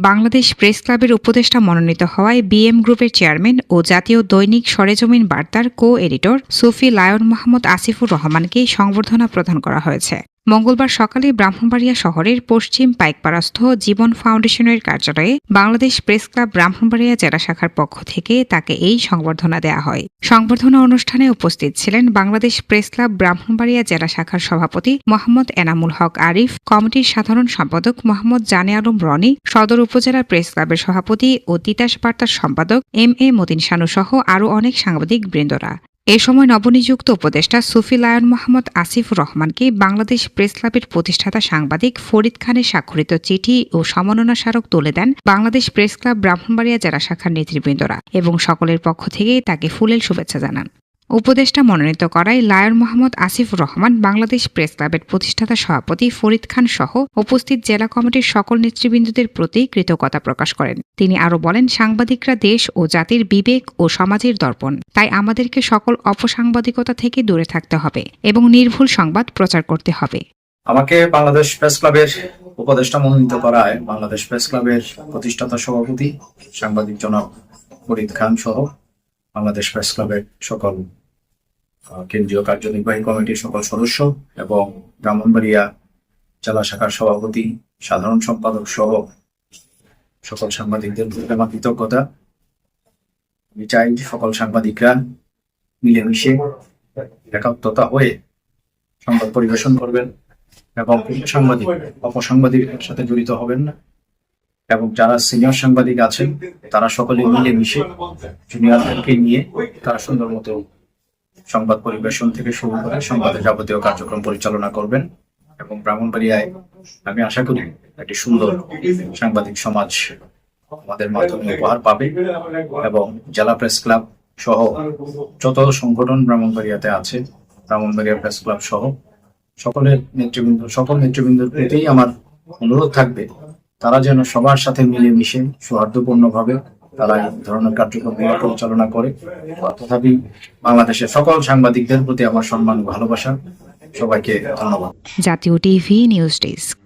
Bangladesh press ক্লাবের উপদেষ্টা মনোনীত হওয়ায় বিএম গ্রুপের চেয়ারম্যান ও জাতীয় দৈনিক সরেজমিন বার্তার co editor Sufi Lion Mohammad Asifur রহমানকে সংবর্ধনা প্রদান করা হয়েছে। মঙ্গলবার সকালে ব্রাহ্মণবাড়িয়া শহরের পশ্চিম পাইকপাড়াস্থ জীবন ফাউন্ডেশনের কার্যালয়ে বাংলাদেশ প্রেস ক্লাব ব্রাহ্মণবাড়িয়া জেলা শাখার পক্ষ থেকে তাকে এই সংবর্ধনা দেওয়া হয়। সংবর্ধনা অনুষ্ঠানে উপস্থিত ছিলেন বাংলাদেশ প্রেস ক্লাব ব্রাহ্মণবাড়িয়া জেলা শাখার সভাপতি মোহাম্মদ এনামুল হক আরিফ, কমিটির সাধারণ সম্পাদক মোহাম্মদ জানে আলম রনি, সদর উপজেলা প্রেস ক্লাবের সভাপতি ও তিতাস বার্তার সম্পাদক এম এ মতিন শানু সহ আরও অনেক সাংবাদিক বৃন্দরা। এ সময় নবনিযুক্ত উপদেষ্টা সুফি লায়ন মোহাম্মদ আসিফ রহমানকে বাংলাদেশ প্রেস ক্লাবের প্রতিষ্ঠাতা সাংবাদিক ফরিদ খানের স্বাক্ষরিত চিঠি ও সমন্বনা স্মারক তুলে দেন বাংলাদেশ প্রেস ক্লাব ব্রাহ্মণবাড়িয়া জেলা শাখার নেতৃবৃন্দরা এবং সকলের পক্ষ থেকে তাকে ফুলেল শুভেচ্ছা জানান। উপদেষ্টা মনোনীত করায় লায়ন মোহাম্মদ আসিফুর রহমান, বাংলাদেশ প্রেস ক্লাবের প্রতিষ্ঠাতা সভাপতি ফরিদ খান সহ উপস্থিত জেলা কমিটির সকল নেতৃবৃন্দদের প্রতি কৃতজ্ঞতা প্রকাশ করেন। তিনি আরও বলেন, সাংবাদিকরা দেশ ও জাতির বিবেক ও সমাজের দর্পণ। তাই আমাদেরকে সকল অপসাংবাদিকতা থেকে দূরে থাকতে হবে এবং নির্ভুল সংবাদ প্রচার করতে হবে। আমাকে বাংলাদেশ প্রেস ক্লাবের উপদেষ্টা মনোনীত করায় বাংলাদেশ প্রেস ক্লাবের প্রতিষ্ঠাতা সভাপতি, সাংবাদিক জনাব ফরিদ খান সহ বাংলাদেশ প্রেস ক্লাবের সকল কেন্দ্রীয় কার্যনির্বাহী কমিটির সকল সদস্য এবং ব্রাহ্মণবাড়িয়া জেলা শাখার সভাপতি, সাধারণ সম্পাদক সহ সকল সাংবাদিকদের আমার কৃতজ্ঞতা। আমি চাই সকল সাংবাদিকরা মিলেমিশে একাত্মতা হয়ে সংবাদ পরিবেশন করবেন এবং সাংবাদিক অপসাংবাদিকের সাথে জড়িত হবেন না। এবং যারা সিনিয়র সাংবাদিক আছেন, তারা সকলে মিলে মিশে জুনিয়রদেরকে নিয়ে তারা সুন্দর মতো সংবাদ পরিবেশন থেকে শুরু করে সংবাদের যাবতীয় কার্যক্রম পরিচালনা করবেন এবং ব্রাহ্মণবাড়িয়ায় আমি আশা করি একটি সুন্দর সাংবাদিক সমাজ আমাদের মাধ্যমে উপহার পাবে এবং জেলা প্রেস ক্লাব সহ যত সংগঠন ব্রাহ্মণবাড়িয়াতে আছে, ব্রাহ্মণবাড়িয়া প্রেস ক্লাব সহ, সকলের নেতৃবৃন্দ, সকল নেতৃবৃন্দের প্রতি আমার অনুরোধ থাকবে, তারা যেন সবার সাথে মিলেমিশে সৌহার্দ্যপূর্ণ ভাবে তারা ধরনের কার্যক্রম পরিচালনা করে। তথাপি বাংলাদেশের সকল সাংবাদিকদের প্রতি আমার সম্মান ভালোবাসা। সবাইকে ধন্যবাদ। জাতীয় টিভি নিউজ ডেস্ক।